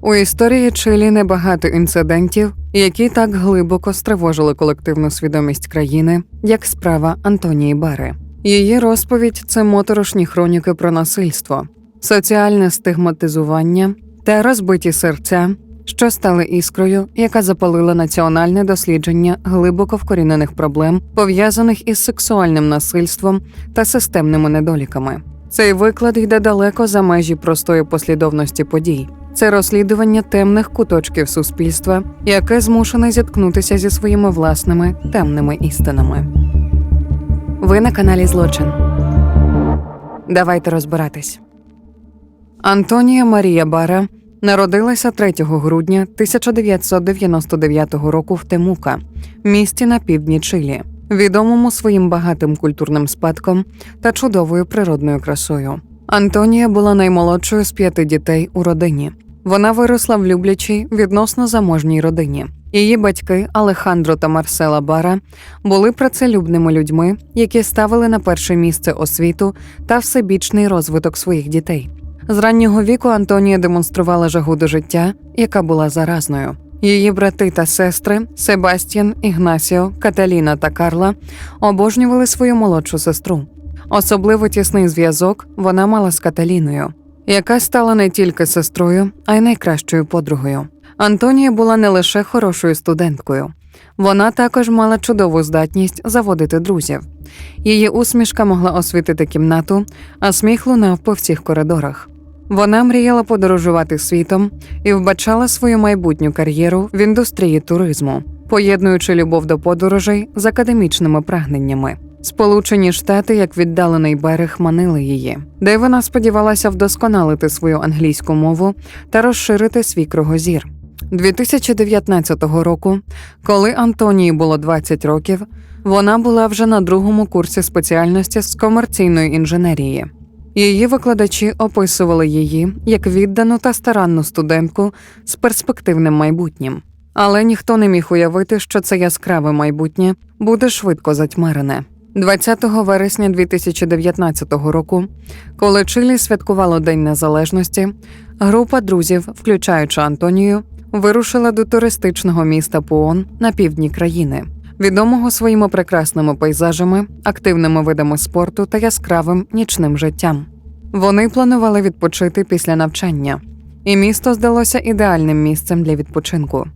У історії Чилі небагато інцидентів, які так глибоко стривожили колективну свідомість країни, як справа Антонії Бари. Її розповідь це моторошні хроніки про насильство, соціальне стигматизування та розбиті серця, що стали іскрою, яка запалила національне дослідження глибоко вкорінених проблем, пов'язаних із сексуальним насильством та системними недоліками. Цей виклад йде далеко за межі простої послідовності подій. Це розслідування темних куточків суспільства, яке змушене зіткнутися зі своїми власними темними істинами. Ви на каналі Злочин. Давайте розбиратись. Антонія Марія Бара народилася 3 грудня 1999 року в Темука, місті на півдні Чилі, відомому своїм багатим культурним спадком та чудовою природною красою. Антонія була наймолодшою з п'яти дітей у родині. Вона виросла в люблячій, відносно заможній родині. Її батьки Алехандро та Марсела Бара були працелюбними людьми, які ставили на перше місце освіту та всебічний розвиток своїх дітей. З раннього віку Антонія демонструвала жагу до життя, яка була заразною. Її брати та сестри Себастьян, Ігнасіо, Каталіна та Карла обожнювали свою молодшу сестру. Особливо тісний зв'язок вона мала з Каталіною, яка стала не тільки сестрою, а й найкращою подругою. Антонія була не лише хорошою студенткою, вона також мала чудову здатність заводити друзів. Її усмішка могла освітити кімнату, а сміх лунав по всіх коридорах. Вона мріяла подорожувати світом і вбачала свою майбутню кар'єру в індустрії туризму, поєднуючи любов до подорожей з академічними прагненнями. Сполучені Штати, як віддалений берег, манили її, де вона сподівалася вдосконалити свою англійську мову та розширити свій кругозір. 2019 року, коли Антонії було 20 років, вона була вже на другому курсі спеціальності з комерційної інженерії. Її викладачі описували її як віддану та старанну студентку з перспективним майбутнім. Але ніхто не міг уявити, що це яскраве майбутнє буде швидко затьмарене. 20 вересня 2019 року, коли Чилі святкувало День Незалежності, група друзів, включаючи Антонію, вирушила до туристичного міста Пуон на півдні країни, відомого своїми прекрасними пейзажами, активними видами спорту та яскравим нічним життям. Вони планували відпочити після навчання, і місто здалося ідеальним місцем для відпочинку.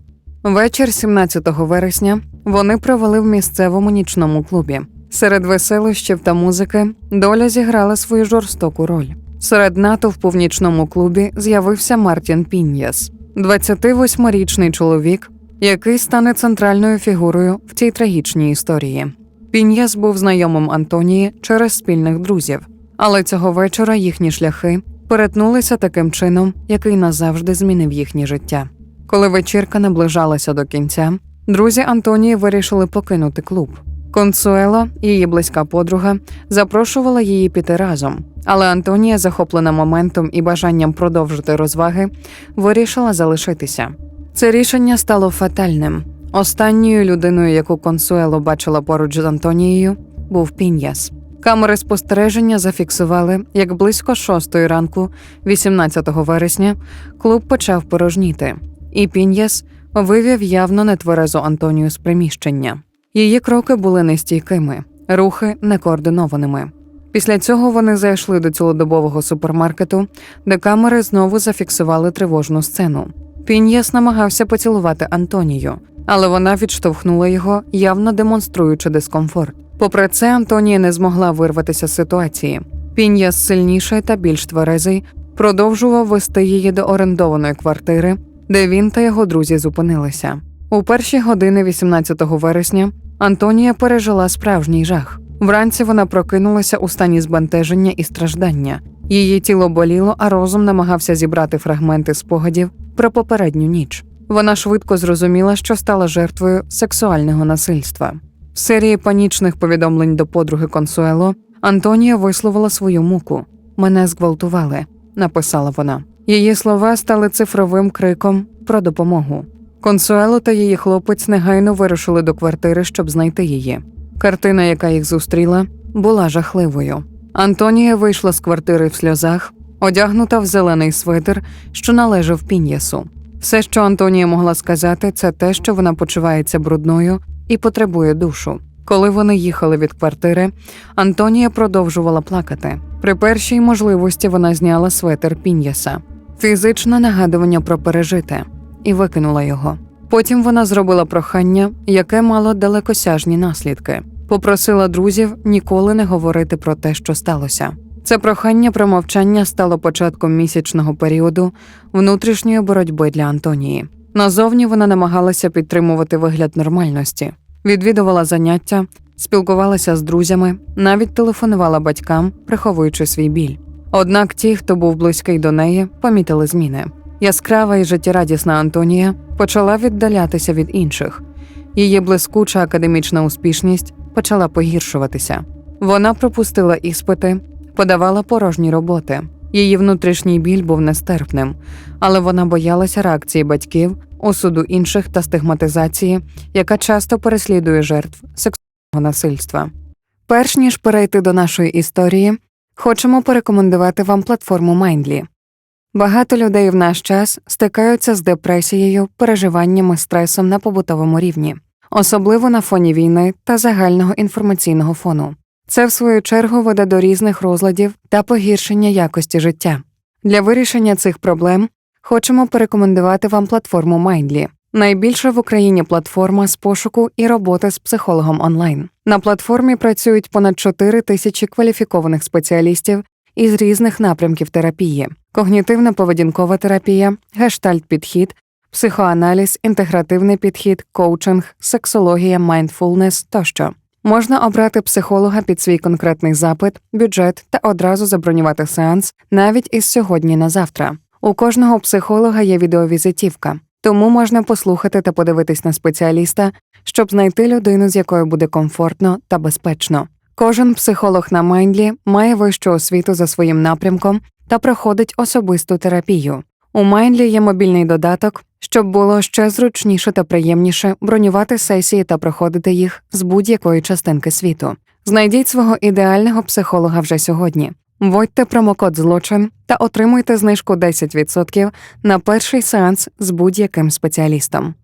Вечір 17 вересня вони провели в місцевому нічному клубі. Серед веселощів та музики доля зіграла свою жорстоку роль. Серед натовпу в нічному клубі з'явився Мартін Піньяс, 28-річний чоловік, який стане центральною фігурою в цій трагічній історії. Піньяс був знайомим Антонії через спільних друзів, але цього вечора їхні шляхи перетнулися таким чином, який назавжди змінив їхнє життя. Коли вечірка наближалася до кінця, друзі Антонії вирішили покинути клуб. Консуело, її близька подруга, запрошувала її піти разом, але Антонія, захоплена моментом і бажанням продовжити розваги, вирішила залишитися. Це рішення стало фатальним. Останньою людиною, яку Консуело бачила поруч з Антонією, був Піньяс. Камери спостереження зафіксували, як близько шостої ранку, 18 вересня, клуб почав порожніти, і Піньяс вивів явно нетверезу Антонію з приміщення. Її кроки були нестійкими, рухи некоординованими. Після цього вони зайшли до цілодобового супермаркету, де камери знову зафіксували тривожну сцену. Піньяс намагався поцілувати Антонію, але вона відштовхнула його, явно демонструючи дискомфорт. Попри це, Антонія не змогла вирватися з ситуації. Піньяс сильніший та більш тверезий продовжував вести її до орендованої квартири, де він та його друзі зупинилися. У перші години 18 вересня Антонія пережила справжній жах. Вранці вона прокинулася у стані збентеження і страждання. Її тіло боліло, а розум намагався зібрати фрагменти спогадів про попередню ніч. Вона швидко зрозуміла, що стала жертвою сексуального насильства. В серії панічних повідомлень до подруги Консуело Антонія висловила свою муку. Мене зґвалтували, написала вона. Її слова стали цифровим криком про допомогу. Консуело та її хлопець негайно вирушили до квартири, щоб знайти її. Картина, яка їх зустріла, була жахливою. Антонія вийшла з квартири в сльозах, одягнута в зелений свитер, що належав пін'ясу. Все, що Антонія могла сказати, це те, що вона почувається брудною і потребує душу. Коли вони їхали від квартири, Антонія продовжувала плакати. При першій можливості вона зняла светер пін'яса, фізичне нагадування про пережите, і викинула його. Потім вона зробила прохання, яке мало далекосяжні наслідки. Попросила друзів ніколи не говорити про те, що сталося. Це прохання про мовчання стало початком місячного періоду внутрішньої боротьби для Антонії. Назовні вона намагалася підтримувати вигляд нормальності, відвідувала заняття, спілкувалася з друзями, навіть телефонувала батькам, приховуючи свій біль. Однак ті, хто був близький до неї, помітили зміни. Яскрава і життєрадісна Антонія почала віддалятися від інших. Її блискуча академічна успішність почала погіршуватися. Вона пропустила іспити, подавала порожні роботи. Її внутрішній біль був нестерпним, але вона боялася реакції батьків, осуду інших та стигматизації, яка часто переслідує жертв сексуального насильства. Перш ніж перейти до нашої історії, хочемо порекомендувати вам платформу Mindly. Багато людей в наш час стикаються з депресією, переживаннями, стресом на побутовому рівні, особливо на фоні війни та загального інформаційного фону. Це, в свою чергу, веде до різних розладів та погіршення якості життя. Для вирішення цих проблем хочемо порекомендувати вам платформу Mindly. Найбільша в Україні платформа з пошуку і роботи з психологом онлайн. На платформі працюють понад 4 тисячі кваліфікованих спеціалістів із різних напрямків терапії: когнітивна поведінкова терапія, гештальт-підхід, психоаналіз, інтегративний підхід, коучинг, сексологія, майндфулнес тощо. Можна обрати психолога під свій конкретний запит, бюджет та одразу забронювати сеанс навіть із сьогодні на завтра. У кожного психолога є відеовізитівка, тому можна послухати та подивитись на спеціаліста, щоб знайти людину, з якою буде комфортно та безпечно. Кожен психолог на Майндлі має вищу освіту за своїм напрямком та проходить особисту терапію. У Майндлі є мобільний додаток, щоб було ще зручніше та приємніше бронювати сесії та проходити їх з будь-якої частинки світу. Знайдіть свого ідеального психолога вже сьогодні. Вводьте промокод злочин та отримуйте знижку 10% на перший сеанс з будь-яким спеціалістом.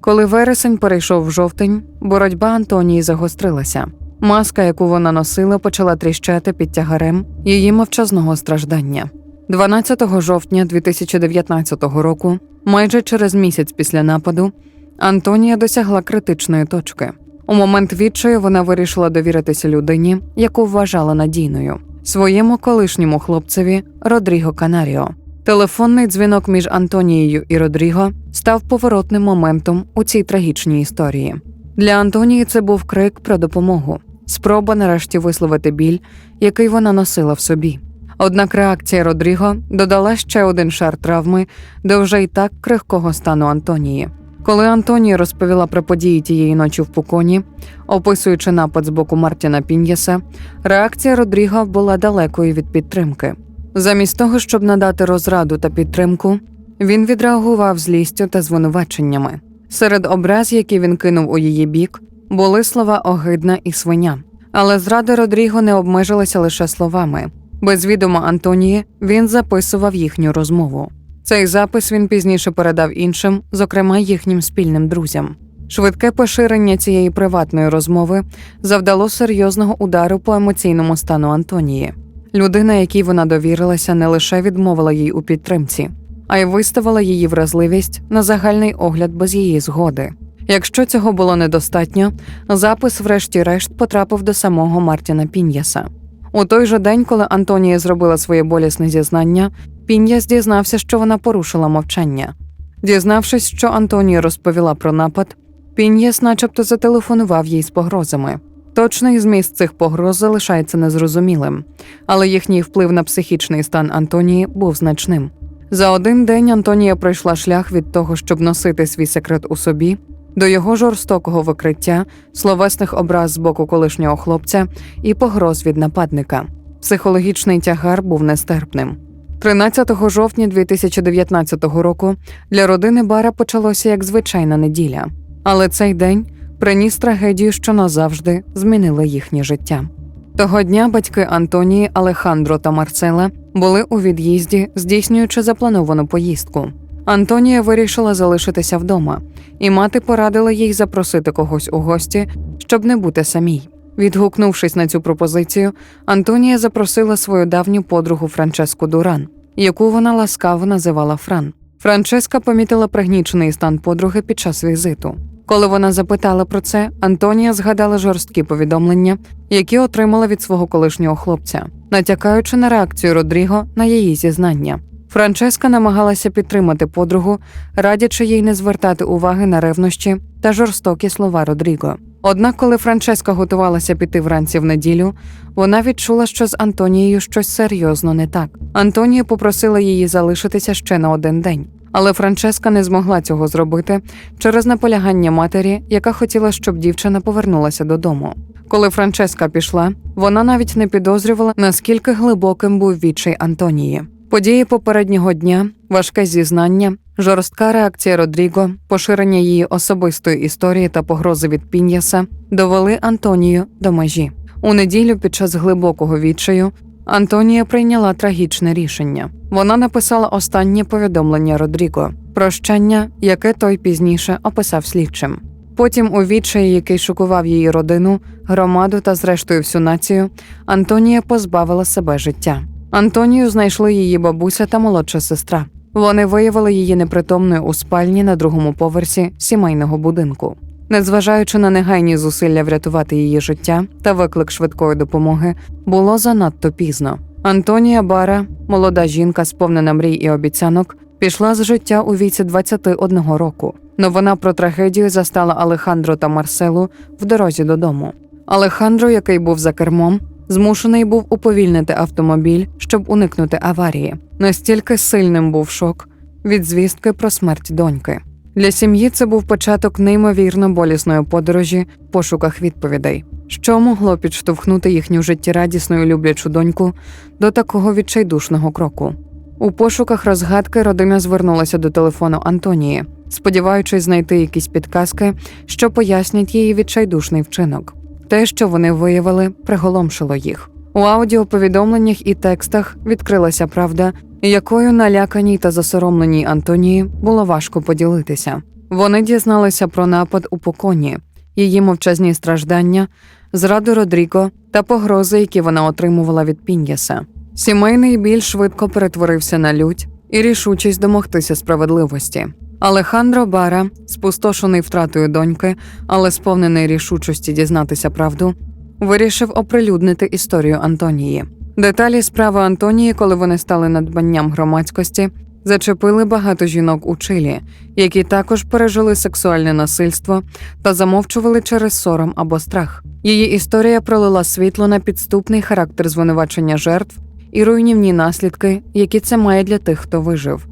Коли вересень перейшов в жовтень, боротьба Антонії загострилася. Маска, яку вона носила, почала тріщати під тягарем її мовчазного страждання. 12 жовтня 2019 року, майже через місяць після нападу, Антонія досягла критичної точки. У момент відчаю вона вирішила довіритися людині, яку вважала надійною, своєму колишньому хлопцеві Родріго Канаріо. Телефонний дзвінок між Антонією і Родріго став поворотним моментом у цій трагічній історії. Для Антонії це був крик про допомогу, спроба нарешті висловити біль, який вона носила в собі. Однак реакція Родріго додала ще один шар травми до вже й так крихкого стану Антонії. Коли Антонія розповіла про події тієї ночі в Пуконі, описуючи напад з боку Мартіна Пін'єса, реакція Родріго була далекою від підтримки. Замість того, щоб надати розраду та підтримку, він відреагував злістю та звинуваченнями. Серед образ, які він кинув у її бік, були слова огидна і свиня. Але зрада Родріго не обмежилася лише словами. Без відома Антонії він записував їхню розмову. Цей запис він пізніше передав іншим, зокрема їхнім спільним друзям. Швидке поширення цієї приватної розмови завдало серйозного удару по емоційному стану Антонії. Людина, якій вона довірилася, не лише відмовила їй у підтримці, а й виставила її вразливість на загальний огляд без її згоди. Якщо цього було недостатньо, запис, врешті-решт, потрапив до самого Мартіна Пін'яса. У той же день, коли Антонія зробила своє болісне зізнання, Пін'яс дізнався, що вона порушила мовчання. Дізнавшись, що Антонія розповіла про напад, Пін'яс начебто зателефонував їй з погрозами. Точний зміст цих погроз залишається незрозумілим, але їхній вплив на психічний стан Антонії був значним. За один день Антонія пройшла шлях від того, щоб носити свій секрет у собі, до його жорстокого викриття, словесних образ з боку колишнього хлопця і погроз від нападника. Психологічний тягар був нестерпним. 13 жовтня 2019 року для родини Бара почалося як звичайна неділя, але цей день приніс трагедію, що назавжди змінила їхнє життя. Того дня батьки Антонії, Алехандро та Марцела були у від'їзді, здійснюючи заплановану поїздку. Антонія вирішила залишитися вдома, і мати порадила їй запросити когось у гості, щоб не бути самій. Відгукнувшись на цю пропозицію, Антонія запросила свою давню подругу Франческу Дуран, яку вона ласкаво називала Фран. Франческа помітила пригнічений стан подруги під час візиту. Коли вона запитала про це, Антонія згадала жорсткі повідомлення, які отримала від свого колишнього хлопця, натякаючи на реакцію Родріго на її зізнання. Франческа намагалася підтримати подругу, радячи їй не звертати уваги на ревнощі та жорстокі слова Родріго. Однак, коли Франческа готувалася піти вранці в неділю, вона відчула, що з Антонією щось серйозно не так. Антонія попросила її залишитися ще на один день. Але Франческа не змогла цього зробити через наполягання матері, яка хотіла, щоб дівчина повернулася додому. Коли Франческа пішла, вона навіть не підозрювала, наскільки глибоким був відчай Антонії. Події попереднього дня, важке зізнання, жорстка реакція Родріго, поширення її особистої історії та погрози від Пін'яса довели Антонію до межі. У неділю під час глибокого відчаю Антонія прийняла трагічне рішення. Вона написала останнє повідомлення Родріго, прощання, яке той пізніше описав слідчим. Потім, у відчаї, який шокував її родину, громаду та, зрештою, всю націю, Антонія позбавила себе життя. Антонію знайшли її бабуся та молодша сестра. Вони виявили її непритомною у спальні на другому поверсі сімейного будинку. Незважаючи на негайні зусилля врятувати її життя та виклик швидкої допомоги, було занадто пізно. Антонія Бара, молода жінка, сповнена мрій і обіцянок, пішла з життя у віці 21 року. Новина про трагедію застала Алехандро та Марселу в дорозі додому. Алехандро, який був за кермом, змушений був уповільнити автомобіль, щоб уникнути аварії. Настільки сильним був шок від звістки про смерть доньки. Для сім'ї це був початок неймовірно болісної подорожі в пошуках відповідей, що могло підштовхнути їхню життєрадісну і люблячу доньку до такого відчайдушного кроку. У пошуках розгадки родина звернулася до телефону Антонії, сподіваючись знайти якісь підказки, що пояснять її відчайдушний вчинок. Те, що вони виявили, приголомшило їх. У аудіоповідомленнях і текстах відкрилася правда, якою наляканій та засоромленій Антонії було важко поділитися. Вони дізналися про напад у поконі, її мовчазні страждання, зраду Родріго та погрози, які вона отримувала від Пін'яса. Сімейний біль швидко перетворився на лють і рішучість домогтися справедливості. Алехандро Бара, спустошений втратою доньки, але сповнений рішучості дізнатися правду, вирішив оприлюднити історію Антонії. Деталі справи Антонії, коли вони стали надбанням громадськості, зачепили багато жінок у Чилі, які також пережили сексуальне насильство та замовчували через сором або страх. Її історія пролила світло на підступний характер звинувачення жертв і руйнівні наслідки, які це має для тих, хто вижив.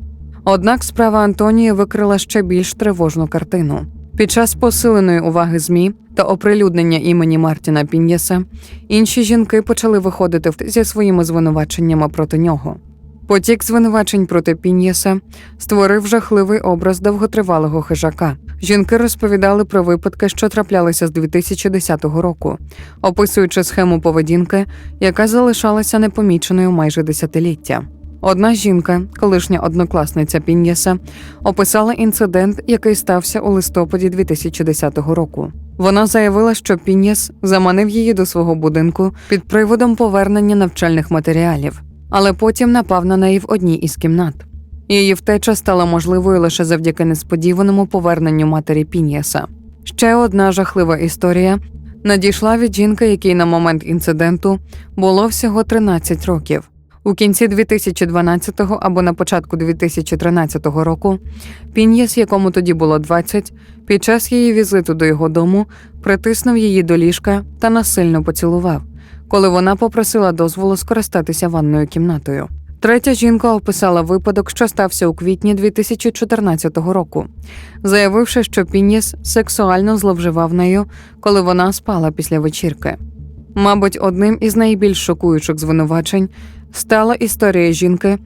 Однак справа Антонії викрила ще більш тривожну картину. Під час посиленої уваги ЗМІ та оприлюднення імені Мартіна Пін'єса інші жінки почали виходити зі своїми звинуваченнями проти нього. Потік звинувачень проти Пін'єса створив жахливий образ довготривалого хижака. Жінки розповідали про випадки, що траплялися з 2010 року, описуючи схему поведінки, яка залишалася непоміченою майже десятиліття. Одна жінка, колишня однокласниця Пін'єса, описала інцидент, який стався у листопаді 2010 року. Вона заявила, що Пін'єс заманив її до свого будинку під приводом повернення навчальних матеріалів, але потім напав на неї в одній із кімнат. Її втеча стала можливою лише завдяки несподіваному поверненню матері Пін'єса. Ще одна жахлива історія надійшла від жінки, якій на момент інциденту було всього 13 років. У кінці 2012 або на початку 2013 року Пін'єс, якому тоді було 20, під час її візиту до його дому притиснув її до ліжка та насильно поцілував, коли вона попросила дозволу скористатися ванною кімнатою. Третя жінка описала випадок, що стався у квітні 2014 року, заявивши, що Пін'єс сексуально зловживав нею, коли вона спала після вечірки. Мабуть, одним із найбільш шокуючих звинувачень стала історія жінки,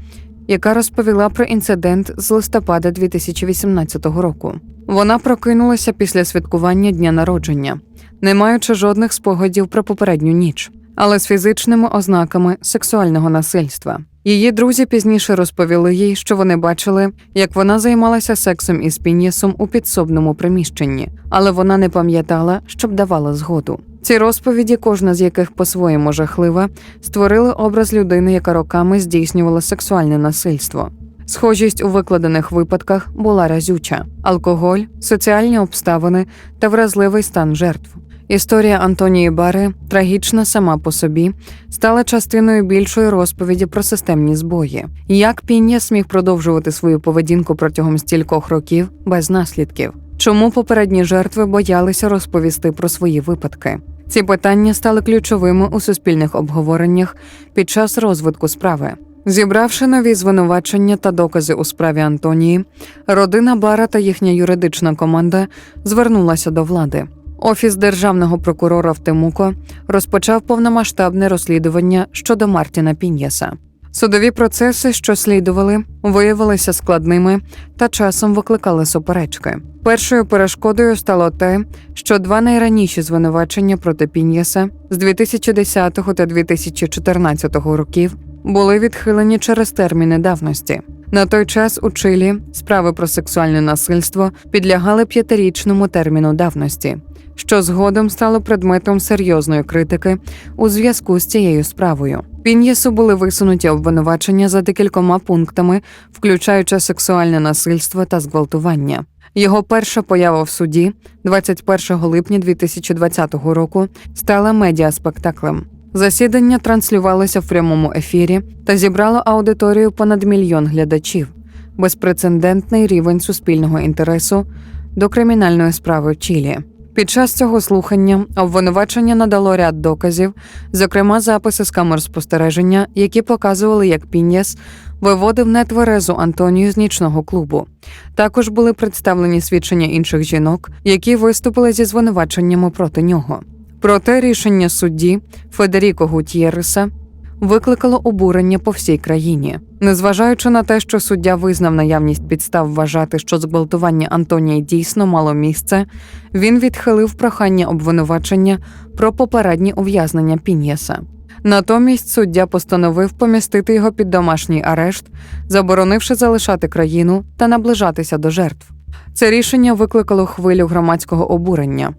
яка розповіла про інцидент з листопада 2018 року. Вона прокинулася після святкування дня народження, не маючи жодних спогадів про попередню ніч. але з фізичними ознаками сексуального насильства. Її друзі пізніше розповіли їй, що вони бачили, як вона займалася сексом із Пінєсом у підсобному приміщенні, але вона не пам'ятала, щоб давала згоду. Ці розповіді, кожна з яких по-своєму жахлива, створили образ людини, яка роками здійснювала сексуальне насильство. Схожість у викладених випадках була разюча: алкоголь, соціальні обставини та вразливий стан жертв. Історія Антонії Бари, трагічна сама по собі, стала частиною більшої розповіді про системні збої. Як Піння сміг продовжувати свою поведінку протягом стількох років без наслідків? Чому попередні жертви боялися розповісти про свої випадки? Ці питання стали ключовими у суспільних обговореннях під час розвитку справи. Зібравши нові звинувачення та докази у справі Антонії, родина Бара та їхня юридична команда звернулася до влади. Офіс державного прокурора в Тимуко розпочав повномасштабне розслідування щодо Мартіна Пін'єса. Судові процеси, що слідували, виявилися складними та часом викликали суперечки. Першою перешкодою стало те, що два найраніші звинувачення проти Пін'єса з 2010 та 2014 років були відхилені через терміни давності. На той час у Чилі справи про сексуальне насильство підлягали п'ятирічному терміну давності, що згодом стало предметом серйозної критики у зв'язку з цією справою. Пін'єсу були висунуті обвинувачення за декількома пунктами, включаючи сексуальне насильство та зґвалтування. Його перша поява в суді 21 липня 2020 року стала медіаспектаклем. Засідання транслювалося в прямому ефірі та зібрало аудиторію понад мільйон глядачів, безпрецедентний рівень суспільного інтересу до кримінальної справи в Чилі. Під час цього слухання обвинувачення надало ряд доказів, зокрема записи з камер спостереження, які показували, як Піньяс виводив нетверезу Антонію з нічного клубу. Також були представлені свідчення інших жінок, які виступили зі звинуваченнями проти нього. Проте рішення судді Федеріко Гутєреса викликало обурення по всій країні, незважаючи на те, що суддя визнав наявність підстав вважати, що зґвалтування Антонії дійсно мало місце. Він відхилив прохання обвинувачення про попереднє ув'язнення Пін'єса. Натомість суддя постановив помістити його під домашній арешт, заборонивши залишати країну та наближатися до жертв. Це рішення викликало хвилю громадського обурення.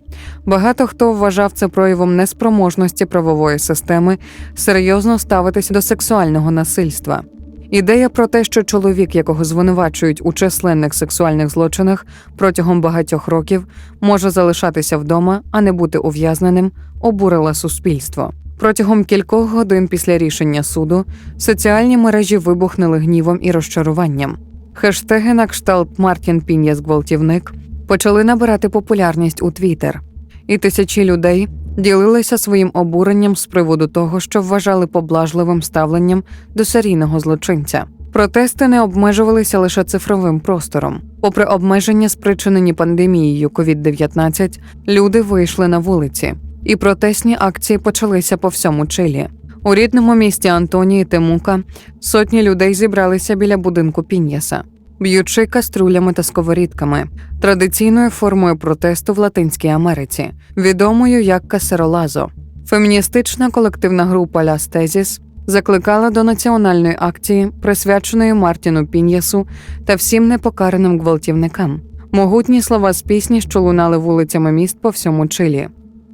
Багато хто вважав це проявом неспроможності правової системи серйозно ставитися до сексуального насильства. Ідея про те, що чоловік, якого звинувачують у численних сексуальних злочинах протягом багатьох років, може залишатися вдома, а не бути ув'язненим, обурила суспільство. Протягом кількох годин після рішення суду соціальні мережі вибухнули гнівом і розчаруванням. Хештеги на кшталт Мартін Пін'яс гвалтівник почали набирати популярність у Твіттер. і тисячі людей ділилися своїм обуренням з приводу того, що вважали поблажливим ставленням до серійного злочинця. Протести не обмежувалися лише цифровим простором. Попри обмеження, спричинені пандемією COVID-19, люди вийшли на вулиці, і протестні акції почалися по всьому Чилі. У рідному місті Антонії Темука сотні людей зібралися біля будинку Пін'яса, б'ючи каструлями та сковорідками, традиційною формою протесту в Латинській Америці, відомою як касеролазо. Феміністична колективна група Ля Стезіс закликала до національної акції, присвяченої Мартіну Пін'ясу та всім непокараним гвалтівникам. Могутні слова з пісні, що лунали вулицями міст по всьому Чилі.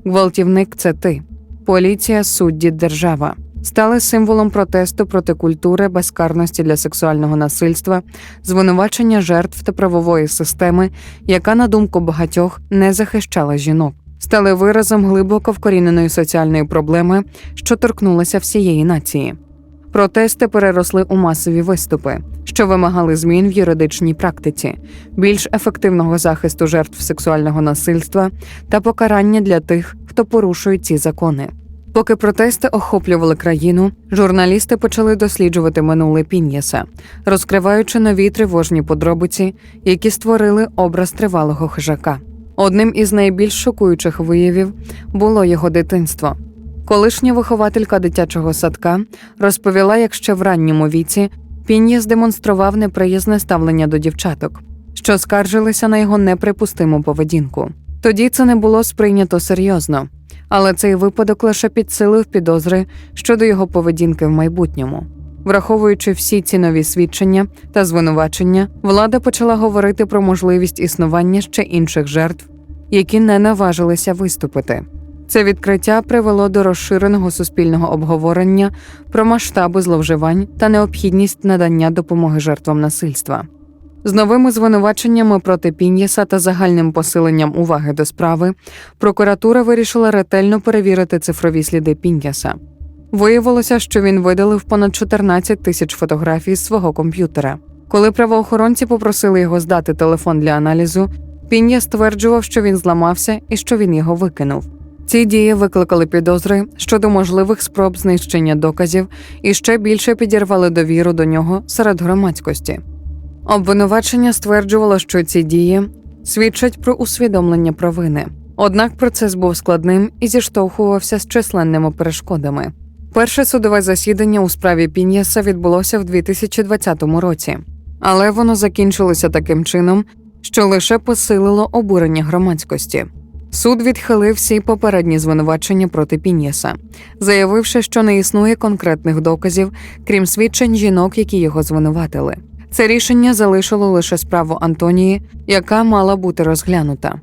Гвалтівник це ти поліція, судді, держава стали символом протесту проти культури безкарності для сексуального насильства, звинувачення жертв та правової системи, яка, на думку багатьох, не захищала жінок. Стали виразом глибоко вкоріненої соціальної проблеми, що торкнулася всієї нації. Протести переросли у масові виступи, що вимагали змін в юридичній практиці, більш ефективного захисту жертв сексуального насильства та покарання для тих, хто порушує ці закони. Поки протести охоплювали країну, журналісти почали досліджувати минуле Пін'єса, розкриваючи нові тривожні подробиці, які створили образ тривалого хижака. Одним із найбільш шокуючих виявів було його дитинство. Колишня вихователька дитячого садка розповіла, як ще в ранньому віці Пін'єс демонстрував неприязне ставлення до дівчаток, що скаржилися на його неприпустиму поведінку. Тоді це не було сприйнято серйозно, Але цей випадок лише підсилив підозри щодо його поведінки в майбутньому. Враховуючи всі ці нові свідчення та звинувачення, влада почала говорити про можливість існування ще інших жертв, які не наважилися виступити. Це відкриття привело до розширеного суспільного обговорення про масштаби зловживань та необхідність надання допомоги жертвам насильства. З новими звинуваченнями проти Пін'єса та загальним посиленням уваги до справи прокуратура вирішила ретельно перевірити цифрові сліди Пін'єса. Виявилося, що він видалив понад 14 тисяч фотографій з свого комп'ютера. Коли правоохоронці попросили його здати телефон для аналізу, Пін'я стверджував, що він зламався і що він його викинув. Ці дії викликали підозри щодо можливих спроб знищення доказів і ще більше підірвали довіру до нього серед громадськості. Обвинувачення стверджувало, що ці дії свідчать про усвідомлення провини. Однак процес був складним і зіштовхувався з численними перешкодами. Перше судове засідання у справі Пін'єса відбулося в 2020 році, але воно закінчилося таким чином, що лише посилило обурення громадськості. Суд відхилив всі попередні звинувачення проти Пін'єса, заявивши, що не існує конкретних доказів, крім свідчень жінок, які його звинуватили. Це рішення залишило лише справу Антонії, яка мала бути розглянута.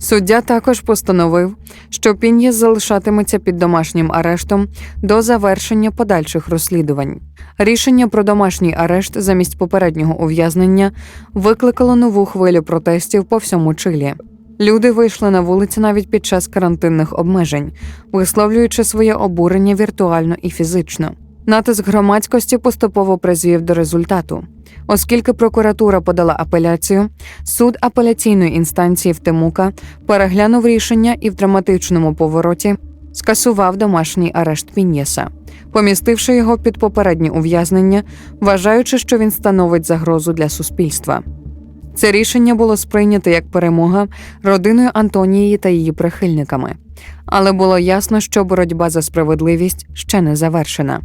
Суддя також постановив, що Пін'єс залишатиметься під домашнім арештом до завершення подальших розслідувань. Рішення про домашній арешт замість попереднього ув'язнення викликало нову хвилю протестів по всьому Чилі. Люди вийшли на вулиці навіть під час карантинних обмежень, висловлюючи своє обурення віртуально і фізично. Натиск громадськості поступово призвів до результату. Оскільки прокуратура подала апеляцію, суд апеляційної інстанції в Темука переглянув рішення і в драматичному повороті скасував домашній арешт Пінєса, помістивши його під попереднє ув'язнення, вважаючи, що він становить загрозу для суспільства. Це рішення було сприйнято як перемога родиною Антонії та її прихильниками, але було ясно, що боротьба за справедливість ще не завершена.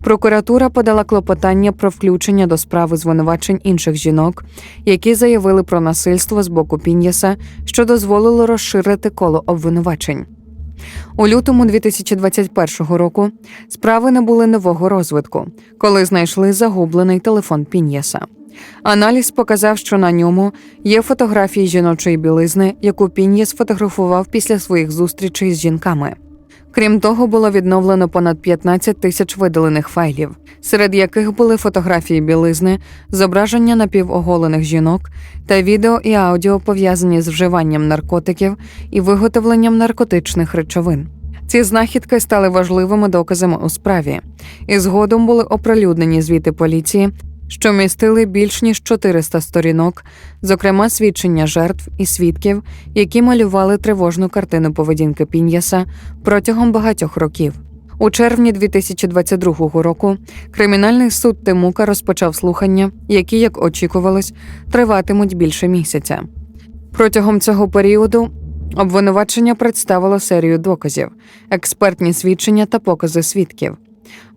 Прокуратура подала клопотання про включення до справи звинувачень інших жінок, які заявили про насильство з боку Пін'єса, що дозволило розширити коло обвинувачень. У лютому 2021 року справи набули нового розвитку, коли знайшли загублений телефон Пін'єса. Аналіз показав, що на ньому є фотографії жіночої білизни, яку Пін'єс фотографував після своїх зустрічей з жінками. Крім того, було відновлено понад 15 тисяч видалених файлів, серед яких були фотографії білизни, зображення напівоголених жінок та відео і аудіо пов'язані з вживанням наркотиків і виготовленням наркотичних речовин. Ці знахідки стали важливими доказами у справі, і згодом були оприлюднені звіти поліції, що містили більш ніж 400 сторінок, зокрема свідчення жертв і свідків, які малювали тривожну картину поведінки Пін'яса протягом багатьох років. У червні 2022 року кримінальний суд Тимука розпочав слухання, які, як очікувалось, триватимуть більше місяця. Протягом цього періоду обвинувачення представило серію доказів, експертні свідчення та покази свідків.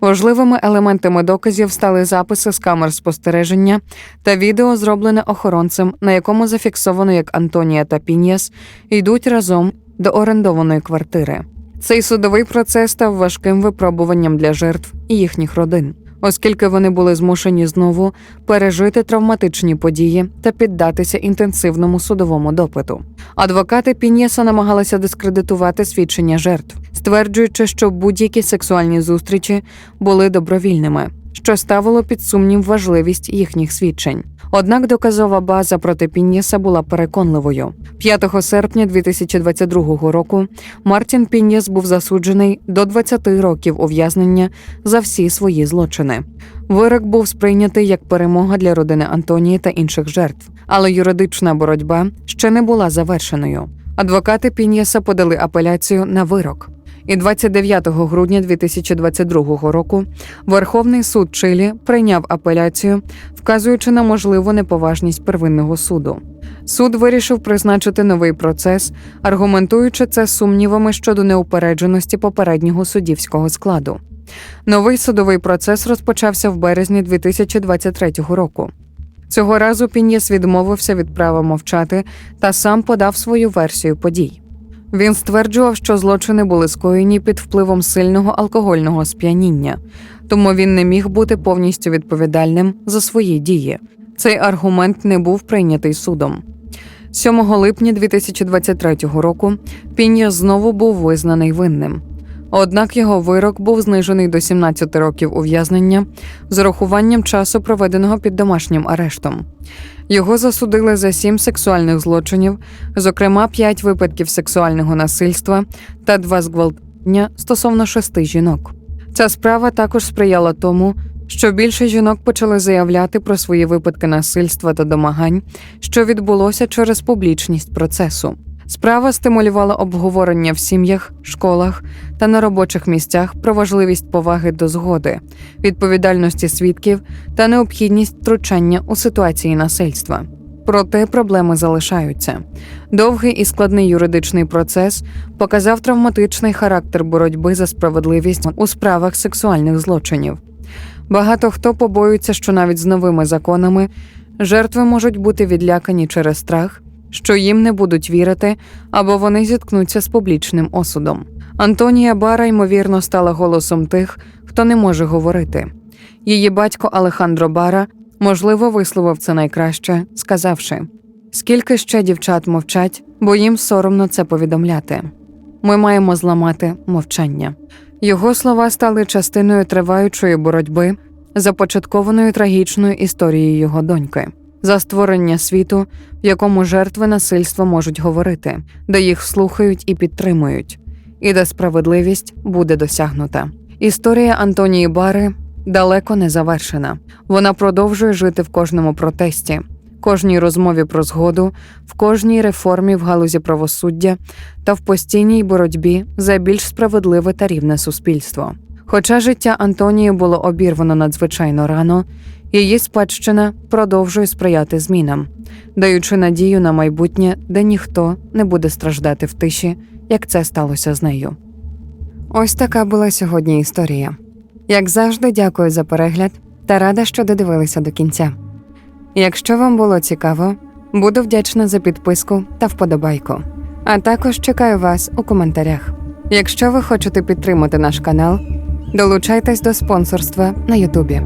Важливими елементами доказів стали записи з камер спостереження та відео, зроблене охоронцем, на якому зафіксовано, як Антонія та Піньєс йдуть разом до орендованої квартири. Цей судовий процес став важким випробуванням для жертв і їхніх родин, оскільки вони були змушені знову пережити травматичні події та піддатися інтенсивному судовому допиту. Адвокати Пінєса намагалися дискредитувати свідчення жертв, стверджуючи, що будь-які сексуальні зустрічі були добровільними, що ставило під сумнів важливість їхніх свідчень. Однак доказова база проти Пінєса була переконливою. 5 серпня 2022 року Мартін Пінєс був засуджений до 20 років ув'язнення за всі свої злочини. Вирок був сприйнятий як перемога для родини Антонії та інших жертв, але юридична боротьба ще не була завершеною. Адвокати Пінєса подали апеляцію на вирок. І 29 грудня 2022 року Верховний суд Чилі прийняв апеляцію, вказуючи на можливу неповажність первинного суду. Суд вирішив призначити новий процес, аргументуючи це сумнівами щодо неупередженості попереднього суддівського складу. Новий судовий процес розпочався в березні 2023 року. Цього разу Пінєс відмовився від права мовчати та сам подав свою версію подій. Він стверджував, що злочини були скоєні під впливом сильного алкогольного сп'яніння, тому він не міг бути повністю відповідальним за свої дії. Цей аргумент не був прийнятий судом. 7 липня 2023 року Пінья знову був визнаний винним. Однак його вирок був знижений до 17 років ув'язнення з урахуванням часу, проведеного під домашнім арештом. Його засудили за сім сексуальних злочинів, зокрема п'ять випадків сексуального насильства та два зґвалтування стосовно шести жінок. Ця справа також сприяла тому, що більше жінок почали заявляти про свої випадки насильства та домагань, що відбулося через публічність процесу. Справа стимулювала обговорення в сім'ях, школах та на робочих місцях про важливість поваги до згоди, відповідальності свідків та необхідність втручання у ситуації насильства. Проте проблеми залишаються. Довгий і складний юридичний процес показав травматичний характер боротьби за справедливість у справах сексуальних злочинів. Багато хто побоюється, що навіть з новими законами жертви можуть бути відлякані через страх, що їм не будуть вірити або вони зіткнуться з публічним осудом. Антонія Бара, ймовірно, стала голосом тих, хто не може говорити. Її батько Алехандро Бара, можливо, висловив це найкраще, сказавши: скільки ще дівчат мовчать, бо їм соромно це повідомляти. Ми маємо зламати мовчання. Його слова стали частиною триваючої боротьби, започаткованою трагічною історією його доньки, за створення світу, в якому жертви насильства можуть говорити, де їх слухають і підтримують, і де справедливість буде досягнута. Історія Антонії Бари далеко не завершена. Вона продовжує жити в кожному протесті, кожній розмові про згоду, в кожній реформі в галузі правосуддя та в постійній боротьбі за більш справедливе та рівне суспільство. Хоча життя Антонії було обірвано надзвичайно рано, її спадщина продовжує сприяти змінам, даючи надію на майбутнє, де ніхто не буде страждати в тиші, як це сталося з нею. Ось така була сьогодні історія. Як завжди, дякую за перегляд та рада, що додивилися до кінця. Якщо вам було цікаво, буду вдячна за підписку та вподобайку. А також чекаю вас у коментарях. Якщо ви хочете підтримати наш канал, долучайтесь до спонсорства на Ютубі.